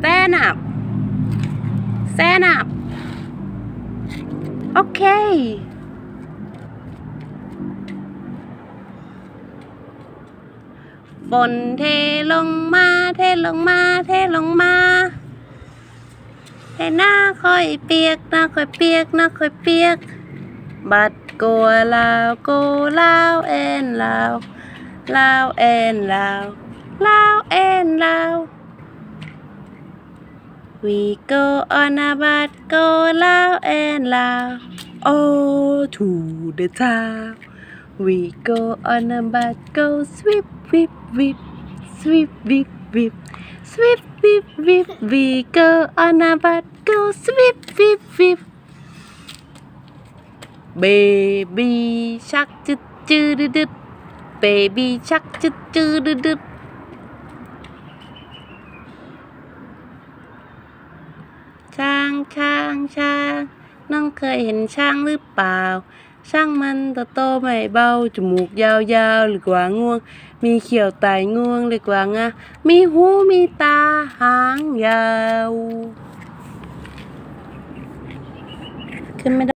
stand up stand up โอเคฝนเทลงมา เทลงมา เทลงมาให้หน้าค่อยเปียก หน้าค่อยเปียก หน้าค่อยเปียก บัดกัวลาวโกลาวเอ็นลาวลาวเอ็นลาวลาวเอ็นลาว We go on a boat, go loud and loud, all to the top. We go on a boat, go sweep, sweep, sweep, sweep, sweep, whip, sweep, whip, whip. We go on a boat, go sweep, sweep, sweep, Baby shark, choo choo doo doo. Baby shark, choo choo doo doo. ช้างช้างช้าง น้องเคยเห็นช้างหรือเปล่า ช้างมันโตโตไม่เบา จมูกยาวๆหรือกว่างวง มีเขียวไตงวงหรือกว่างามีหูมีตาหางยาว ขึ้นไม่ได้